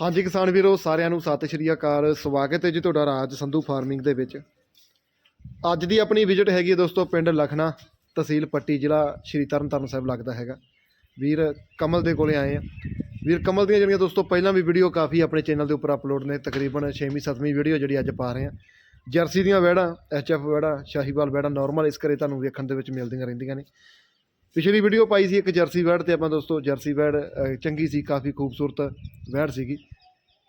ਹਾਂਜੀ ਕਿਸਾਨ ਵੀਰੋ, ਸਾਰਿਆਂ ਨੂੰ ਸਤਿ ਸ਼੍ਰੀ ਅਕਾਲ। ਸਵਾਗਤ ਹੈ ਜੀ ਤੁਹਾਡਾ ਰਾਜ ਸੰਧੂ ਫਾਰਮਿੰਗ ਦੇ ਵਿੱਚ। ਅੱਜ ਦੀ ਆਪਣੀ ਵਿਜ਼ਿਟ ਹੈਗੀ ਹੈ ਦੋਸਤੋ ਪਿੰਡ ਲਖਣਾ ਤਹਿਸੀਲ ਪੱਟੀ ਜ਼ਿਲ੍ਹਾ ਸ਼੍ਰੀ ਤਰਨਤਾਰਨ ਸਾਹਿਬ ਲੱਗਦਾ ਹੈਗਾ। ਵੀਰ ਕਮਲ ਦੇ ਕੋਲੇ ਆਏ ਆ। ਵੀਰ ਕਮਲ ਦੀਆਂ ਜਿਹੜੀਆਂ ਦੋਸਤੋ ਪਹਿਲਾਂ ਵੀ ਵੀਡੀਓ ਕਾਫੀ ਆਪਣੇ ਚੈਨਲ ਦੇ ਉੱਪਰ ਅਪਲੋਡ ਨੇ, ਤਕਰੀਬਨ 6ਵੀਂ 7ਵੀਂ ਵੀਡੀਓ ਜਿਹੜੀ ਅੱਜ ਪਾ ਰਹੇ ਆ। ਜਰਸੀ ਦੀਆਂ ਵੈੜਾਂ ਐਚਐਫ ਵੈੜਾਂ ਸ਼ਾਹੀਵਾਲ ਵੈੜਾਂ ਨਾਰਮਲ ਇਸ ਕਰੇ ਤੁਹਾਨੂੰ ਵੇਖਣ ਦੇ ਵਿੱਚ ਮਿਲਦੀਆਂ ਰਹਿੰਦੀਆਂ ਨੇ। ਪਿਛਲੀ ਵੀਡੀਓ ਪਾਈ ਸੀ ਇੱਕ ਜਰਸੀ ਵੈੜ ਤੇ ਆਪਾਂ ਦੋਸਤੋ, ਜਰਸੀ ਵੈੜ ਚੰਗੀ ਸੀ, ਕਾਫੀ ਖੂਬਸੂਰਤ ਵੈੜ ਸੀਗੀ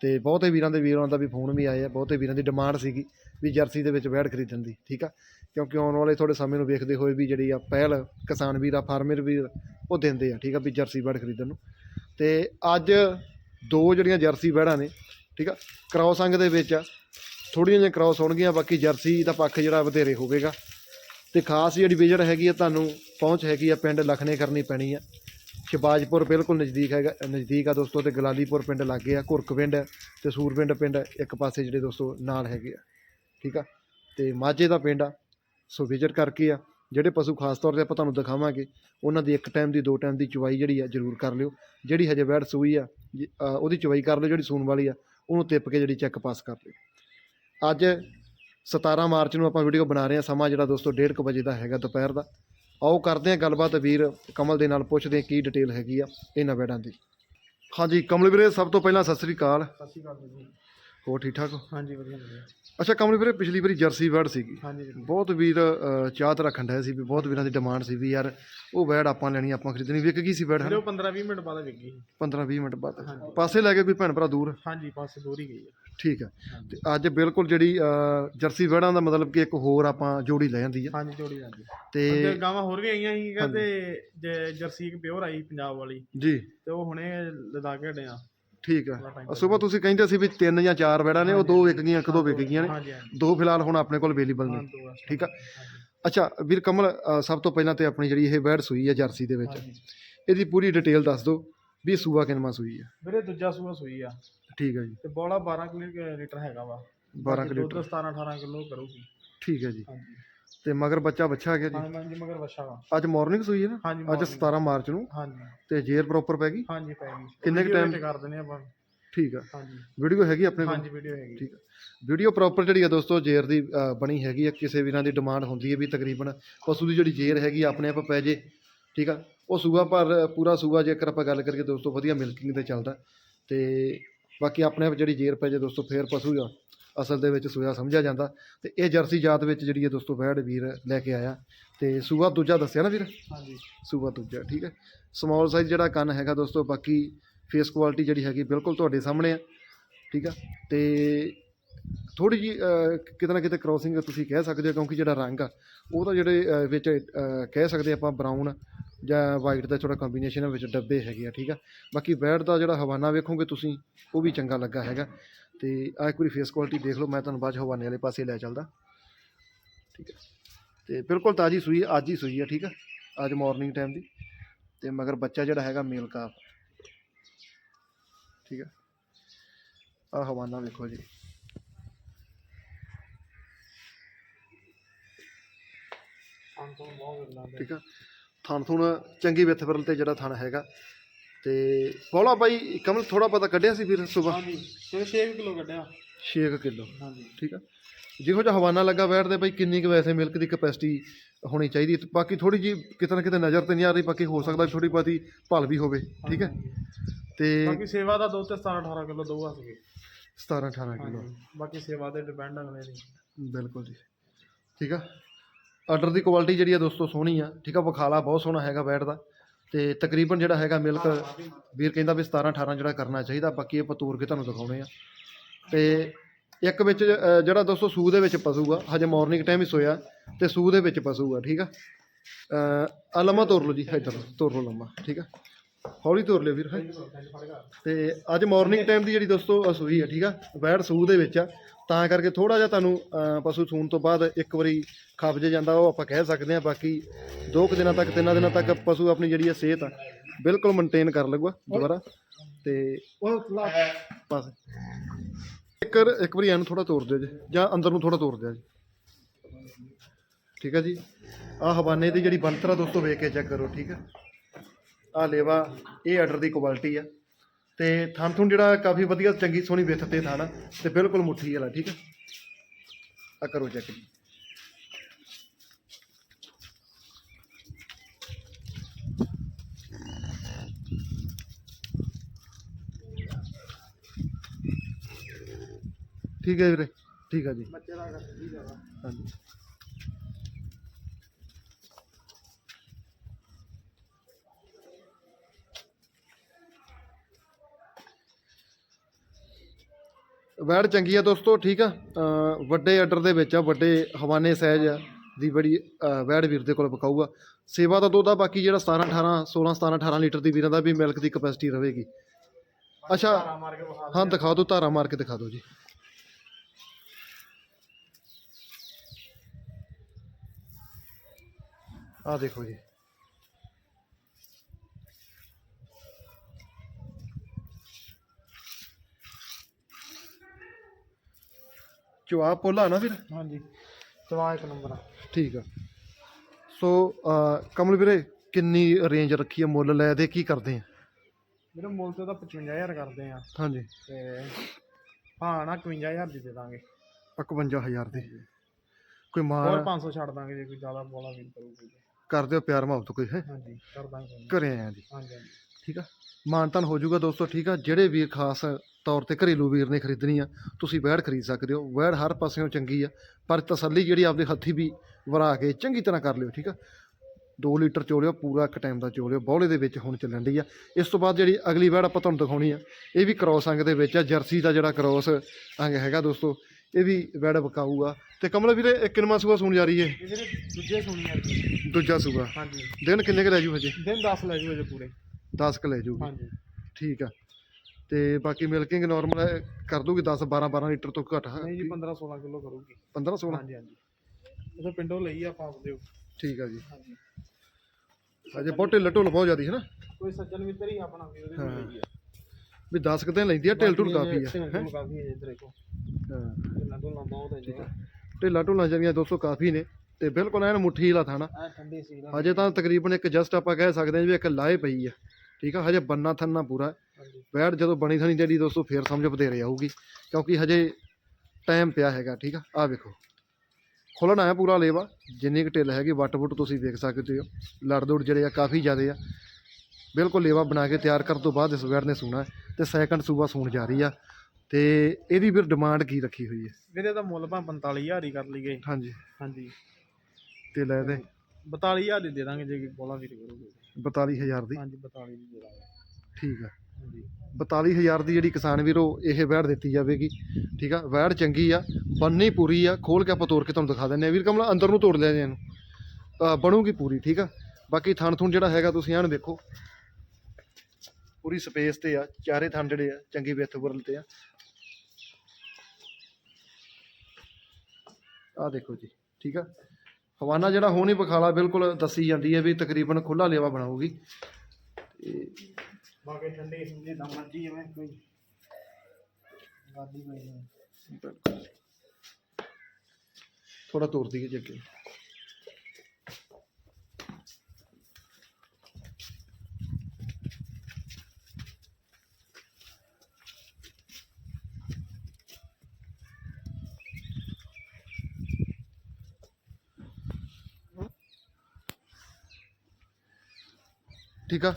ਤੇ ਬਹੁਤੇ ਵੀਰਾਂ ਦੇ ਵੀਰਾਂ ਦਾ ਵੀ ਫੋਨ ਵੀ ਆਏ ਆ ਬਹੁਤੇ ਵੀਰਾਂ ਦੀ ਡਿਮਾਂਡ ਸੀਗੀ ਵੀ ਜਰਸੀ ਦੇ ਵਿੱਚ ਵੈੜ ਖਰੀਦਣ ਦੀ, ਠੀਕ ਆ? ਕਿਉਂਕਿ ਆਉਣ ਵਾਲੇ ਥੋੜੇ ਸਮੇਂ ਨੂੰ ਵੇਖਦੇ ਹੋਏ ਵੀ ਜਿਹੜੀ ਆ ਪਹਿਲ ਕਿਸਾਨ ਵੀਰ ਆ, ਫਾਰਮਰ ਵੀਰ, ਉਹ ਦਿੰਦੇ ਆ, ਠੀਕ ਆ ਵੀ ਜਰਸੀ ਵੈੜ ਖਰੀਦਣ ਨੂੰ। ਤੇ ਅੱਜ ਦੋ ਜਿਹੜੀਆਂ ਜਰਸੀ ਵੈੜਾਂ ਨੇ, ਠੀਕ ਆ ਕ੍ਰਾਸ ਅੰਗ ਦੇ ਵਿੱਚ ਆ ਥੋੜੀਆਂ ਜਿਹੀਆਂ ਕ੍ਰਾਸ ਹੋਣਗੀਆਂ ਬਾਕੀ ਜਰਸੀ ਦਾ ਪੱਖ ਜਿਹੜਾ ਵਧੇਰੇ ਹੋਵੇਗਾ। ਤੇ ਖਾਸ ਜਿਹੜੀ ਵਿਜ਼ਿਟ ਹੈਗੀ ਆ ਤੁਹਾਨੂੰ ਪਹੁੰਚ ਹੈਗੀ ਆ ਪਿੰਡ ਲਖਨੇ ਕਰਨੀ ਪੈਣੀ ਆ। ਸ਼ਿਬਾਜਪੁਰ ਬਿਲਕੁਲ ਨਜ਼ਦੀਕ ਹੈਗਾ ਨਜ਼ਦੀਕ ਆ ਦੋਸਤੋ ਤੇ ਗਲਾਲੀਪੁਰ ਪਿੰਡ ਲਾਗੇ ਆ ਘੁਰਕ ਪਿੰਡ ਤੇ ਸੂਰਪਿੰਡ ਪਿੰਡ ਇੱਕ ਪਾਸੇ ਜਿਹੜੇ ਦੋਸਤੋ ਨਾਲ ਹੈਗੇ ਆ ਠੀਕ ਆ? ਤੇ ਮਾਝੇ ਦਾ ਪਿੰਡ ਆ ਸੋ ਵਿਜ਼ਿਟ ਕਰਕੇ ਆ ਜਿਹੜੇ ਪਸ਼ੂ ਖਾਸ ਤੌਰ ਤੇ ਆਪਾਂ ਤੁਹਾਨੂੰ ਦਿਖਾਵਾਂਗੇ ਉਹਨਾਂ ਦੀ ਇੱਕ ਟਾਈਮ ਦੀ ਦੋ ਟਾਈਮ ਦੀ ਚਵਾਈ ਜਿਹੜੀ ਆ ਜ਼ਰੂਰ ਕਰ ਲਿਓ। ਜਿਹੜੀ ਹਜੇ ਵੈੜ ਸੂਈ ਆ ਜੀ, ਉਹਦੀ ਚੁਵਾਈ ਕਰ ਲਿਓ ਜਿਹੜੀ ਸੂਣ ਵਾਲੀ ਆ ਉਹਨੂੰ ਤਿੱਪ ਕੇ ਜਿਹੜੀ ਚੈੱਕ ਪਾਸ ਕਰ ਲਿਓ। ਅੱਜ 17 ਮਾਰਚ ਨੂੰ ਆਪਾਂ ਵੀਡੀਓ ਬਣਾ ਰਹੇ ਹਾਂ ਸਮਾਂ ਜਿਹੜਾ ਦੋਸਤੋ 1:30 ਵਜੇ ਦਾ ਹੈਗਾ ਦੁਪਹਿਰ ਦਾ। ਆਓ ਕਰਦੇ ਹਾਂ ਗੱਲਬਾਤ ਵੀਰ ਕਮਲ ਦੇ ਨਾਲ, ਪੁੱਛਦੇ ਹਾਂ ਕੀ ਡਿਟੇਲ ਹੈਗੀ ਆ ਇਹਨਾਂ ਬੈਡਾਂ ਦੀ। ਹਾਂਜੀ, ਕਮਲ ਵੀਰੇ, ਸਭ ਤੋਂ ਪਹਿਲਾਂ ਸਤਿ ਸ੍ਰੀ ਅਕਾਲ। ਸਤਿ ਸ਼੍ਰੀ ਅਕਾਲ ਜੀ। ਹੋਰ ਠੀਕ ਠਾਕ ਹੋ? ਹਾਂਜੀ ਵਧੀਆ ਵਧੀਆ। ਅੱਛਾ ਕਮਲ ਵੀਰੇ ਪਿਛਲੀ ਵਾਰੀ ਜਰਸੀ ਵੈੜ ਸੀਗੀ। ਹਾਂਜੀ। ਬਹੁਤ ਵੀਰ ਅ, ਚਾਹਤ ਰੱਖਣ ਡਏ ਸੀ ਵੀ ਬਹੁਤ ਵੀਰਾਂ ਦੀ ਡਿਮਾਂਡ ਸੀ ਵੀ ਯਾਰ ਉਹ ਵੈੜ ਆਪਾਂ ਲੈਣੀ ਆਪਾਂ ਖਰੀਦਣੀ। ਵਿਕ ਗਈ ਸੀ ਵੈੜ ਹਨਾ ਉਹ 15 20 ਮਿੰਟ ਬਾਅਦ ਵਿਕ ਗਈ। 15 20 ਮਿੰਟ ਬਾਅਦ। ਪਾਸੇ ਲੈ ਕੇ ਕੋਈ ਭੈਣ ਭਰਾ ਦੂਰ? ਹਾਂਜੀ ਪਾਸੇ ਦੂਰ ਹੀ ਗਈ ਹੈ ਠੀਕ ਹੈ ਤੇ ਅੱਜ ਬਿਲਕੁਲ ਜਿਹੜੀ ਅ, ਜਰਸੀ ਵੈੜਾਂ ਦਾ ਮਤਲਬ ਕਿ ਇੱਕ ਹੋਰ ਆਪਾਂ ਜੋੜੀ ਲੈ ਜਾਂਦੀ ਆ। ਹਾਂਜੀ ਜੋੜੀ ਜਾਂਦੀ ਤੇ ਗਾਵਾਂ ਹੋਰ ਵੀ ਆਈਆਂ ਸੀ ਤੇ ਜ- ਜਰਸੀ ਇੱਕ ਪਿਓਰ ਆਈ ਪੰਜਾਬ ਵਾਲੀ। ਜੀ। ਤੇ ਉਹ ਹੁਣੇ ਲਦਾ ਕੇ ਹਟੇ ਆ। ਠੀਕ ਹੈ ਸਵੇਰ ਤੁਸੀਂ ਕਹਿੰਦੇ ਸੀ ਵੀ ਤਿੰਨ ਜਾਂ ਚਾਰ ਵੈੜਾਂ ਨੇ ਉਹ ਦੋ ਵਿਕ ਗਈਆਂ ਇੱਕ ਦੋ ਵਿਕ ਗਈਆਂ ਨੇ। ਦੋ ਫਿਲਹਾਲ ਹੁਣ ਆਪਣੇ ਕੋਲ ਅਵੇਲੇਬਲ ਨੇ। ਠੀਕ ਆ। ਅੱਛਾ ਵੀਰ ਕਮਲ ਸਭ ਤੋਂ ਪਹਿਲਾਂ ਤੇ ਆਪਣੀ ਜਿਹੜੀ ਇਹ ਵੈੜ ਸੂਈ ਹੈ ਜਰਸੀ ਦੇ ਵਿੱਚ। ਇਹਦੀ ਪੂਰੀ ਡਿਟੇਲ ਦੱਸ ਦਿਓ ਵੀ ਸੂਆ ਕਿੰਨਵਾਂ ਸੂਈ ਹੈ ਵੀਰੇ ਦੂਜਾ ਸੂਆ ਸੂਈ ਆ। ਠੀਕ ਹੈ ਜੀ। ਤੇ ਬੋਲਾ 12 ਕਿਲੋ ਲੀਟਰ ਹੈਗਾ ਵਾ। 12 ਕਿਲੋ ਦੁੱਧ 17 18 ਕਿਲੋ ਕਰੂਗੀ। ਠੀਕ ਹੈ ਜੀ। ਹਾਂਜੀ। ਤੇ ਮਗਰ ਬੱਚਾ ਬੱਚਾ ਆ ਗਿਆ ਜੀ। ਹਾਂਜੀ ਹਾਂਜੀ ਮਗਰ ਵਛਾ ਵਾ। ਅੱਜ ਮਾਰਨਿੰਗ ਸੂਈ ਹੈ ਨਾ? ਹਾਂਜੀ ਅੱਜ morning। 17 ਮਾਰਚ ਨੂੰ। ਹਾਂਜੀ। ਤੇ ਜੇਰ ਪ੍ਰੋਪਰ ਪੈ ਗਈ? ਹਾਂਜੀ ਪੈ ਗਈ। ਕਿੰਨੇ ਕੁ Video time- ਕਰ ਦਿੰਦੇ ਆਪਾਂ। ਠੀਕ ਆ। ਹਾਂਜੀ। ਵੀਡੀਓ ਹੈਗੀ ਆਪਣੇ ਕੋਲ? ਹਾਂਜੀ ਵੀਡੀਓ ਹੈਗੀ। ਠੀਕ ਆ। ਵੀਡੀਓ ਪ੍ਰੋਪਰ ਜਿਹੜੀ ਆ ਦੋਸਤੋ ਜੇਰ ਦੀ ਅ, ਬਣੀ ਹੈਗੀ ਆ। ਕਿਸੇ ਵੀਰਾਂ ਦੀ ਡਿਮਾਂਡ ਹੁੰਦੀ ਹੈ ਵੀ ਤਕਰੀਬਨ ਪਸ਼ੂ ਦੀ ਜਿਹੜੀ ਜੇਰ ਹੈਗੀ ਆ ਆਪਣੇ ਆਪ ਪੈ ਜੇ। ਠੀਕ ਆ। ਉਹ ਸੂਆ ਪਰ ਪੂਰਾ ਸੂਆ ਜੇਕਰ ਆਪਾਂ ਗੱਲ ਕਰੀਏ ਦੋਸਤੋ ਵਧੀਆ ਮਿਲਕਿੰਗ ਤੇ ਚੱਲਦਾ। ਤੇ ਬਾਕੀ ਆਪਣੇ ਆਪ ਜਿਹੜੀ ਜੇਰ ਪੈ ਜੇ ਦੋਸਤੋ ਫੇਰ ਪਸ਼ੂ ਆ। ਅਸਲ ਦੇ ਵਿੱਚ ਸੂਆ ਸਮਝਿਆ ਜਾਂਦਾ। ਤੇ ਇਹ ਜਰਸੀ ਜਾਤ ਵਿੱਚ ਜਿਹੜੀ ਹੈ ਦੋਸਤੋ ਵੈੜ ਵੀਰ ਲੈ ਕੇ ਆਇਆ। ਤੇ ਸੂਆ ਦੂਜਾ ਦੱਸਿਆ ਨਾ ਵੀਰ? ਹਾਂਜੀ। ਸੂਆ ਦੂਜਾ ਠੀਕ ਹੈ। ਸਮਾਲ ਸਾਈਜ਼ ਜਿਹੜਾ ਕੰਨ ਹੈਗਾ ਦੋਸਤੋ ਬਾਕੀ ਫੇਸ ਕੁਆਲਿਟੀ ਜਿਹੜੀ ਹੈਗੀ ਬਿਲਕੁਲ ਤੁਹਾਡੇ ਸਾਹਮਣੇ ਆ ਠੀਕ ਆ। ਤੇ ਥੋੜੀ ਜੀ ਕਿਤੇ ਨਾ ਕਿਤੇ ਕ੍ਰੋਸਿੰਗ ਤੁਸੀਂ ਕਹਿ ਸਕਦੇ ਹੋ ਕਿਉਂਕਿ ਜਿਹੜਾ ਰੰਗ ਆ ਉਹ ਤਾਂ ਜਿਹੜੇ ਵਿੱਚ ਕਹਿ ਸਕਦੇ ਆਪਾਂ ਬਰਾਊਨ ਜਾਂ ਵਾਈਟ ਦਾ ਥੋੜਾ ਕੰਬੀਨੇਸ਼ਨ ਵਿੱਚ ਡੱਬੇ ਹੈਗੇ ਆ ਠੀਕ ਆ। ਬਾਕੀ ਬੈਡ ਦਾ ਜਿਹੜਾ ਹਵਾਨਾ ਵੇਖੋਗੇ ਤੁਸੀਂ ਉਹ ਵੀ ਚੰਗਾ ਲੱਗਾ ਹੈਗਾ। ਤੇ ਆ ਇੱਕ ਵਾਰੀ ਫੇਸ ਕੁਆਲਿਟੀ ਦੇਖ ਲਓ ਮੈਂ ਤੁਹਾਨੂੰ ਬਾਅਦ ਹਵਾਨੇ ਵਾਲੇ ਪਾਸੇ ਲੈ ਚੱਲਦਾ। ਠੀਕ ਹੈ ਤੇ ਬਿਲਕੁਲ ਤਾਜੀ ਸੂਈ ਅੱਜ ਹੀ ਸੂਈ ਹੈ ਠੀਕ ਆ। ਅੱਜ ਮਾਰਨਿੰਗ ਟਾਈਮ ਦੀ। ਤੇ ਮਗਰ ਬੱਚਾ ਜਿਹੜਾ ਹੈਗਾ ਮੇਲ ਕਾਫ ਠੀਕ ਹੈ ਆ ਹਵਾਨਾ ਵੇਖੋ ਜੀ। ਠੀਕ ਆ। ਥਣ ਥੁਣ ਚੰਗੀ ਵਿੱਥ ਫਿਰਲ ਤੇ ਜਿਹੜਾ ਥਣ ਹੈਗਾ। ਤੇ ਬੋਲਾ ਬਾਈ ਕਮਲ ਥੋੜਾ ਪਤਾ ਕੱਢਿਆ ਸੀ ਵੀਰ ਸਵੇਰ? ਹਾਂਜੀ ਤੇ 6 ਕਿਲੋ ਕੱਢਿਆ। 6 ਕਿਲੋ ਹਾਂਜੀ। ਠੀਕ ਆ। ਜਿਹੋ ਜਿਹਾ ਹਵਾਨਾ ਲੱਗਾ ਬੈਠਦੇ ਬਾਈ ਕਿੰਨੀ ਕੁ ਵੈਸੇ ਮਿਲਕ ਦੀ ਕਪੈਸਿਟੀ ਹੋਣੀ ਚਾਹੀਦੀ। ਹੈ। ਬਾਕੀ ਥੋੜੀ ਜੀ ਕਿਤੇ ਨਾ ਕਿਤੇ ਨਜ਼ਰ ਤੇ ਨਹੀਂ ਆ ਰਹੀ ਬਾਕੀ ਹੋ ਸਕਦਾ ਥੋੜੀ ਬਾਤੀ ਭਲ ਵੀ ਹੋਵੇ ਠੀਕ ਹੈ ਤੇ ਬਾਕੀ ਸੇਵਾ ਦਾ ਦੁੱਧ ਤੇ 17 18 ਕਿਲੋ ਦੋ ਆ ਸੀਗੇ। 17 18 ਕਿਲੋ। ਬਾਕੀ ਸੇਵਾ ਤੇ ਡਿਪੈਂਡ ਅਗਲੇ ਦੀ। ਬਿਲਕੁਲ ਜੀ ਠੀਕ ਆ। ਆਰਡਰ ਦੀ ਕੁਆਲਿਟੀ ਜਿਹੜੀ ਆ ਦੋਸਤੋ ਸੋਹਣੀ ਆ। ਠੀਕ ਆ ਵਿਖਾਲਾ ਬਹੁਤ ਸੋਹਣਾ ਹੈਗਾ ਬੈਟ ਦਾ। ਤੇ ਤਕਰੀਬਨ ਜਿਹੜਾ ਹੈਗਾ ਮਿਲਕ ਵੀਰ ਕਹਿੰਦਾ ਵੀ 17 18 ਜਿਹੜਾ ਕਰਨਾ ਚਾਹੀਦਾ ਬਾਕੀ ਇਹ ਪਤੂਰ ਕੇ ਤੁਹਾਨੂੰ ਦਿਖਾਉਣੇ ਆ। ਤੇ ਇੱਕ ਵਿੱਚ ਜਿਹੜਾ ਦੋਸਤੋ ਸੂ ਦੇ ਵਿੱਚ ਪਸੂਗਾ ਹਜੇ ਮਾਰਨਿੰਗ ਟਾਈਮ ਹੀ ਸੋਇਆ ਤੇ ਸੂ ਦੇ ਵਿੱਚ ਪਸੂਗਾ ਠੀਕ ਆ? ਅ, ਲੰਮਾ ਤੋਰ ਲਓ ਜੀ ਇੱਧਰ ਤੋਰ ਲਓ ਲੰਮਾ ਠੀਕ ਆ? ਹੌਲੀ ਤੋਰ ਲਿਓ ਵੀਰ ਹੈ। ਤੇ ਅੱਜ ਮਾਰਨਿੰਗ ਟਾਈਮ ਦੀ ਜਿਹੜੀ ਦੋਸਤੋ ਅ, ਸੂਈ ਆ ਠੀਕ ਆ? ਵੈੜ ਸੂ ਦੇ ਵਿੱਚ ਆ। ਤਾਂ ਕਰਕੇ ਥੋੜਾ ਜਿਹਾ ਤੁਹਾਨੂੰ ਅ, ਪਸ਼ੂ ਸੂਣ ਤੋਂ ਬਾਅਦ ਇੱਕ ਵਾਰੀ ਖੱਪ ਜੇ ਜਾਂਦਾ ਉਹ ਆਪਾਂ ਕਹਿ ਸਕਦੇ ਆ ਬਾਕੀ ਦੋ ਕੁ ਦਿਨਾਂ ਤੱਕ ਤਿੰਨਾਂ ਦਿਨਾਂ ਤੱਕ ਪਸ਼ੂ ਆਪਣੀ ਜਿਹੜੀ ਆ ਸਿਹਤ ਆ ਬਿਲਕੁਲ ਮੇਨਟੇਨ ਕਰ ਲਊਗਾ ਦੁਬਾਰਾ। ਤੇ ਬਸ। ਇੱਕ ਇੱਕ ਵਾਰੀ ਇਹਨੂੰ ਥੋੜਾ ਤੋੜ ਦਿਓ ਜੀ ਜਾਂ ਅੰਦਰ ਨੂੰ ਥੋੜਾ ਤੋੜ ਦਿਓ ਜੀ। ਠੀਕ ਹੈ ਜੀ? ਆ ਹਵਾਨੇ ਦੀ ਜਿਹੜੀ ਬਣਤਰ ਆ ਦੋਸਤੋ ਵੇਖ ਕੇ ਚੈੱਕ ਕਰੋ ਠੀਕ ਹੈ ਆ ਲੇਵਾ ਇਹ ਆਰਡਰ ਦੀ ਕੁਆਲਿਟੀ ਆ। ਤੇ ਥਣ ਥੁਣ ਜਿਹੜਾ ਕਾਫੀ ਵਧੀਆ ਚੰਗੀ ਸੋਹਣੀ ਵਿੱਥ ਤੇ ਥਣ ਤੇ ਬਿਲਕੁਲ ਮੁੱਠੀ ਵਾਲਾ ਠੀਕ ਆ? ਆ ਕਰੋ ਚੈੱਕ ਜੀ। ਠੀਕ ਹੈ ਵੀਰੇ ਠੀਕ ਆ ਜੀ। ਬੱਚੇ ਦਾ ਹਾਂਜੀ। ਵੈੜ ਚੰਗੀ ਆ ਦੋਸਤੋ, ਠੀਕ ਆ? ਵੱਡੇ ਆਰਡਰ ਦੇ ਵਿੱਚ ਆ, ਵੱਡੇ ਹਵਾਨੇ ਸਹਿਜ ਆ, ਦੀ ਬੜੀ, ਅਹ ਵੈੜ ਵੀਰ ਦੇ ਕੋਲ ਪਕਾਊਗਾ ਸੇਵਾ ਦਾ ਦੁੱਧ ਆ, ਬਾਕੀ ਜਿਹੜਾ 17 18 16 17 18 ਲੀਟਰ ਦੀ ਵੀਰਾਂ ਦਾ ਵੀ ਮਿਲਕ ਦੀ ਕਪੈਸਿਟੀ ਰਹੇਗੀ। ਅੱਛਾ, ਹਾਂ, ਦਿਖਾ ਦਿਓ, ਧਾਰਾ ਮਾਰ ਕੇ ਦਿਖਾ ਦਿਓ ਜੀ। ਆ ਦੇਖੋ ਜੀ। ਚੁਆ ਪੋਲਾ ਨਾ ਵੀਰ ਹਾਂਜੀ। ਚਵਾ ਇੱਕ ਨੰਬਰ ਆ। ਠੀਕ ਆ। ਸੋ ਕਮਲ ਵੀਰੇ ਕਿੰਨੀ ਰੇਂਜ ਰੱਖੀ ਆ ਮੁੱਲ? ਲੈ ਦੇ ਕੀ ਕਰਦੇ ਆ? ਮੇਰੇ ਮੁੱਲ ਤੇ ਤਾਂ 55000 ਕਰਦੇ ਆ। ਹਾਂਜੀ। ਤੇ ਹਾਂ ਨਾ 51000 ਦੀ ਦੇ ਦਾਂਗੇ। 51000 ਦੇ। ਕੋਈ ਹੋਰ ਮਾਨ 500 ਛੱਡ ਦਾਂਗੇ ਜੇ ਕੋਈ ਜ਼ਿਆਦਾ ਬੋਲਾ ਵੀ ਕਰੂਗੀ। ਤੇ। ਕਰ ਦਿਓ ਪਿਆਰ ਮੁਹੱਬਤ ਕੋਈ ਹੈ? ਹਾਂਜੀ ਕਰ ਦਾਂਗੇ। ਘਰੇ ਆਇਆ ਜੀ। ਹਾਂਜੀ। ਠੀਕ ਆ? ਮਾਨਤਨ ਹੋ ਜਾਊਗਾ ਦੋਸਤੋ ਠੀਕ ਆ? ਜਿਹੜੇ ਵੀਰ ਖਾਸ ਤੌਰ ਤੇ ਘਰੇਲੂ ਵੀਰ ਨੇ ਖਰੀਦਣੀ ਆ ਤੁਸੀਂ ਵੈੜ ਖਰੀਦ ਸਕਦੇ ਹੋ। ਵੈੜ ਹਰ ਪਾਸਿਓਂ ਚੰਗੀ ਆ ਪਰ ਤਸੱਲੀ ਜਿਹੜੀ ਆਪਦੇ ਹੱਥੀ ਵੀ ਵਰਾ ਕੇ ਚੰਗੀ ਤਰ੍ਹਾਂ ਕਰ ਲਿਓ ਠੀਕ ਆ? 2 ਲੀਟਰ ਚੋਲਿਓ ਪੂਰਾ ਇੱਕ ਟਾਈਮ ਦਾ ਚੋਲਿਓ ਬੌਲੇ ਦੇ ਵਿੱਚ ਹੁਣ ਚੱਲਣ ਡਈ ਆ। ਇਸ ਤੋਂ ਬਾਅਦ ਜਿਹੜੀ ਅਗਲੀ ਵੈੜ ਆਪਾਂ ਤੁਹਾਨੂੰ ਦਿਖਾਉਣੀ ਆ ਇਹ ਵੀ ਕ੍ਰੋਸ ਅੰਗ ਦੇ ਵਿੱਚ ਆ ਜਰਸੀ ਦਾ ਜਿਹੜਾ ਕ੍ਰੋਸ ਅੰਗ ਹੈਗਾ ਦੋਸਤੋ ਇਹ ਵੀ ਵੈੜ ਬਕਾਊਗਾ ਤੇ ਕਮਲ ਵੀਰੇ ਇਹ ਕਿੰਨਵਾਂ ਸੂਆ ਸੂਣ ਜਾ ਰਹੀ ਹੈ ਦੂਜੇ ਸੁਣੀ ਆ। ਦੂਜਾ ਸੂਆ। ਹਾਂਜੀ। ਦਿਨ ਕਿੰਨੇ ਕੁ ਰਹਿ ਜੂ ਹਜੇ? ਦਿਨ 10 ਲੈ ਜੂ ਅਜੇ ਪੂਰੇ। 10 ਕ ਲੈ ਜੂਗੀ। ਹਾਂਜੀ। ਠੀਕ ਆ। ਤੇ ਬਾਕੀ ਮਿਲਕਿੰਗ ਨਾਰਮਲ ਕਰ ਦੂਗੀ 10 12 12 ਲੀਟਰ ਤੋਂ ਘੱਟ ਨਹੀਂ ਜੀ 15 16 ਕਿਲੋ ਕਰੂਗੀ। 15 16 ਹਾਂਜੀ ਹਾਂਜੀ। ਇਹ ਪਿੰਡੋਂ ਲਈ ਆ ਆਪਾਂ ਆਪਦੇ ਠੀਕ ਆ ਜੀ। ਹਾਂਜੀ। ਅਜੇ ਬਹੁਤ ਢਿੱਲ ਢੁੱਲ ਬਹੁਤ ਜ਼ਿਆਦੀ ਹੈ ਨਾ। ਕੋਈ ਸੱਜਣ ਮਿੱਤਰ ਹੀ ਆਪਣਾ ਵੀ ਉਹਦੇ ਕੋਲ ਲਈ ਆ। ਵੀ 10 ਕੁ ਦਿਨ ਲੈਂਦੀ ਆ ਢਿੱਲ ਢੁੱਲ ਕਾਫੀ ਆ ਢਿੱਲ ਕਾਫੀ ਹੈ ਇਧਰ ਦੇਖੋ। ਹਾਂ। ਢਿੱਲਾਂ ਢੁੱਲਾਂ ਬਹੁਤ ਹੈ ਜੀ। ਢਿੱਲਾ ਢੁੱਲਾਂ ਜਿਹੜੀਆਂ ਦੋਸਤੋ ਕਾਫੀ ਨੇ ਤੇ ਬਿਲਕੁਲ ਐਨ ਮੁੱਠੀ ਵਾਲਾ ਥਾਣਾ। ਹਜੇ ਤਾਂ ਤਕਰੀਬਨ ਇੱਕ ਜਸਟ ਆਪਾਂ ਕਹਿ ਸਕਦੇ ਹਾਂ ਵੀ ਇੱਕ ਲਾਏ ਪਈ ਆ। ਠੀਕ ਆ? ਹਜੇ ਬੰਨਾ ਥੰਨਾ ਪੂਰਾ ਹਾਂਜੀ। ਵੈੜ ਜਦੋਂ ਬਣੀ ਥਣੀ ਜਿਹੜੀ ਦੋਸਤੋ ਫੇਰ ਸਮਝ ਬਤੇਰੇ ਆਊਗੀ ਕਿਉਂਕਿ ਹਜੇ ਟਾਈਮ ਪਿਆ ਹੈਗਾ ਠੀਕ ਆ? ਆ ਵੇਖੋ। ਖੁੱਲਣਾ ਹੈ ਪੂਰਾ ਲੇਵਾ। ਜਿੰਨੀ ਕੁ ਢਿੱਲ ਹੈਗੀ ਵੱਟ ਵੁੱਟ ਤੁਸੀਂ ਵੇਖ ਸਕਦੇ ਹੋ। ਲੜ ਦੌੜ ਜਿਹੜੇ ਆ ਕਾਫੀ ਜ਼ਿਆਦੇ ਆ। ਬਿਲਕੁਲ ਲੇਵਾ ਬਣਾ ਕੇ ਤਿਆਰ ਕਰਨ ਤੋਂ ਬਾਅਦ ਇਸ ਵੈੜ ਨੇ ਸੂਣਾ ਹੈ ਤੇ ਸੈਕੰਡ ਸੂਬਾ ਸੂਣ ਜਾ ਰਹੀ ਆ। ਤੇ ਇਹਦੀ ਫਿਰ ਡਿਮਾਂਡ ਕੀ ਰੱਖੀ ਹੋਈ ਹੈ? ਵੀਰੇ ਦਾ ਮੁੱਲ ਭਾਂ 45000 ਹੀ ਕਰ ਲਈਏ। ਹਾਂਜੀ। ਹਾਂਜੀ। ਤੇ ਲੈ ਦੇ। 42000 ਦੀ ਦੇ ਦਾਂਗੇ ਜੇ ਕੋਈ ਬੋਲਾ ਵੀਰ ਕਰੋਗੇ। 42000 ਦੀ। ਹਾਂਜੀ 42 ਦੀ ਦੇ ਦਾਂਗੇ ਠੀਕ ਆ। ਹਾਂਜੀ। 42000 ਦੀ ਜਿਹੜੀ ਕਿਸਾਨ ਵੀਰੋ ਇਹ ਵੈੜ ਦਿੱਤੀ ਜਾਵੇਗੀ। ਠੀਕ ਆ ਵੈੜ ਚੰਗੀ ਆ ਬੰਨੀ ਪੂਰੀ ਆ ਖੋਲ ਕੇ ਆਪਾਂ ਤੋੜ ਕੇ ਤੁਹਾਨੂੰ ਦਿਖਾ ਦਿੰਨੇ ਆ ਵੀਰ ਕਮਲਾ ਅੰਦਰ ਨੂੰ ਤੋੜ ਲਿਆ ਜੀ ਇਹਨੂੰ। ਅਹ ਬਣੂਗੀ ਪੂਰੀ ਠੀਕ ਆ। ਬਾਕੀ ਥਣ ਥੁਣ ਜਿਹੜਾ ਹੈਗਾ ਤੁਸੀਂ ਐਨ ਦੇਖੋ। ਪੂਰੀ ਸਪੇਸ ਤੇ ਆ ਚਾਰੇ ਥਣ ਜਿਹੜੇ ਆ ਚੰਗੀ ਵਿੱਥ ਬੁਰਲ ਤੇ ਆ। ਆ ਦੇਖੋ ਜੀ ਠੀਕ ਆ। ਹਵਾਨਾ ਜਿਹੜਾ ਹੁਣ ਹੀ ਬਖਾਲਾ ਬਿਲਕੁਲ ਦੱਸੀ ਜਾਂਦੀ ਹੈ ਵੀ ਤਕਰੀਬਨ ਖੁੱਲਾ ਲੇਵਾ ਬਣਾਉਗੀ ਤੇ ਬਾਕੀ ਠੰਡੀ ਸੁਣੀ ਦਾ ਮਰਜ਼ੀ ਐਵੇਂ ਕੋਈ ਗਾਦੀ ਕੋਈ ਨਹੀਂ। ਥੋੜਾ ਤੋੜ ਦਈਏ ਜੀ ਅੱਗੇ। ਠੀਕ ਆ?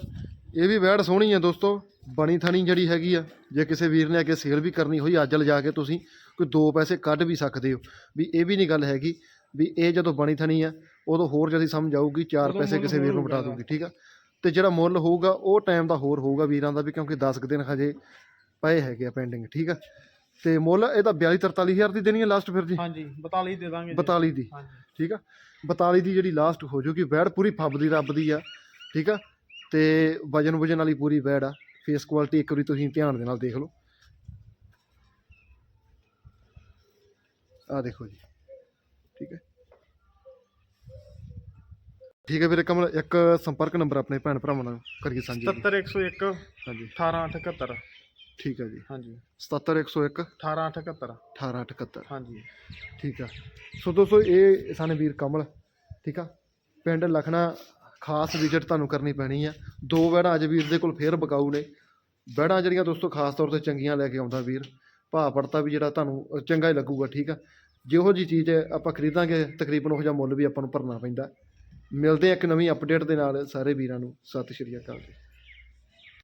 ਇਹ ਵੀ ਵੈੜ ਸੋਹਣੀ ਆ ਦੋਸਤੋ। ਬਣੀ ਥਣੀ ਜਿਹੜੀ ਹੈਗੀ ਆ ਜੇ ਕਿਸੇ ਵੀਰ ਨੇ ਅੱਗੇ ਸੇਲ ਵੀ ਕਰਨੀ ਹੋਈ ਅੱਜ ਲਿਜਾ ਕੇ ਤੁਸੀਂ ਕੋਈ ਦੋ ਪੈਸੇ ਕੱਢ ਵੀ ਸਕਦੇ ਹੋ। ਵੀ ਇਹ ਵੀ ਨਹੀਂ ਗੱਲ ਹੈਗੀ ਵੀ ਇਹ ਜਦੋਂ ਬਣੀ ਥਣੀ ਆ ਉਦੋਂ ਹੋਰ ਜ਼ਿਆਦਾ ਸਮਝ ਆਊਗੀ ਚਾਰ ਪੈਸੇ ਕਿਸੇ ਵੀਰ ਨੂੰ ਹੋਊਗਾ। ਦੂਗੀ ਠੀਕ ਆ? ਤੇ ਜਿਹੜਾ ਮੁੱਲ ਹੋਊਗਾ ਉਹ ਟਾਈਮ ਦਾ ਹੋਰ ਹੋਊਗਾ ਵੀਰਾਂ ਦਾ ਵੀ ਕਿਉਂਕਿ 10 ਕੁ ਦਿਨ ਹਜੇ ਪਏ ਹੈਗੇ ਆ ਪੈਂਡਿੰਗ ਠੀਕ ਆ? ਤੇ ਮੁੱਲ ਇਹਦਾ 42 43000 ਦੀ ਦੇਣੀ ਹੈ ਲਾਸਟ ਫਿਰ ਜੀ? ਹਾਂਜੀ 42 ਦੇ ਦਾਂਗੇ ਜੀ। 42 ਦੀ ਹਾਂਜੀ। ਠੀਕ ਆ? 42 ਦੀ ਜਿਹੜੀ ਲਾਸਟ ਹੋ ਜੂਗੀ ਵੈੜ ਪੂਰੀ ਫੱਬਦੀ ਰੱਬ ਦੀ ਆ ਠੀਕ ਆ? ਤੇ ਵਜਨ ਵਜਨ ਵਾਲੀ ਪੂਰੀ ਵੈੜ ਆ। ਫੇਸ ਕੁਆਲਿਟੀ ਇੱਕ ਵਾਰੀ ਤੁਸੀਂ ਧਿਆਨ ਦੇ ਨਾਲ ਦੇਖ ਲਓ। ਆ ਦੇਖੋ ਜੀ। ਠੀਕ ਹੈ। ਠੀਕ ਹੈ ਵੀਰੇ ਕਮਲ ਇੱਕ ਸੰਪਰਕ ਨੰਬਰ ਆਪਣੇ ਭੈਣ ਭਰਾਵਾਂ ਨਾਲ ਕਰੀਏ ਸਾਂਝੀ ਜੀ। 70101 ਹਾਂਜੀ। 18871 ਠੀਕ ਹੈ ਜੀ। ਹਾਂਜੀ। 77101 18871 1878 ਹਾਂਜੀ। ਠੀਕ ਆ ਸੋ ਦੋਸਤੋ ਇਹ ਸਨ ਵੀਰ ਕਮਲ ਠੀਕ ਆ? ਪਿੰਡ ਲਖਣਾ ਖਾਸ ਵਿਜ਼ਿਟ ਤੁਹਾਨੂੰ ਕਰਨੀ ਪੈਣੀ ਆ। ਦੋ ਵੈੜਾਂ ਅੱਜ ਵੀਰ ਦੇ ਕੋਲ ਫੇਰ ਬਕਾਊ ਨੇ। ਬੈੜਾਂ ਜਿਹੜੀਆਂ ਦੋਸਤੋ, ਖਾਸ ਤੌਰ ਤੇ ਚੰਗੀਆਂ ਲੈ ਕੇ ਆਉਂਦਾ ਵੀਰ। ਭਾਅ ਪੜਤਾ ਵੀ ਜਿਹੜਾ ਤੁਹਾਨੂੰ ਚੰਗਾ ਹੀ ਲੱਗੂਗਾ, ਠੀਕ ਆ? ਜਿਹੋ ਜੀ ਚੀਜ਼ ਆਪਾਂ ਖਰੀਦਾਂਗੇ, ਤਕਰੀਬਨ ਉਹ ਜਿਹਾ ਮੁੱਲ ਵੀ ਆਪਾਂ ਨੂੰ ਭਰਨਾ ਪੈਂਦਾ। ਮਿਲਦੇ ਆ ਇੱਕ ਨਵੀਂ ਅਪਡੇਟ ਦੇ ਨਾਲ ਸਾਰੇ ਵੀਰਾਂ ਨੂੰ। ਸਤਿ ਸ਼੍ਰੀ ਅਕਾਲ ਜੀ।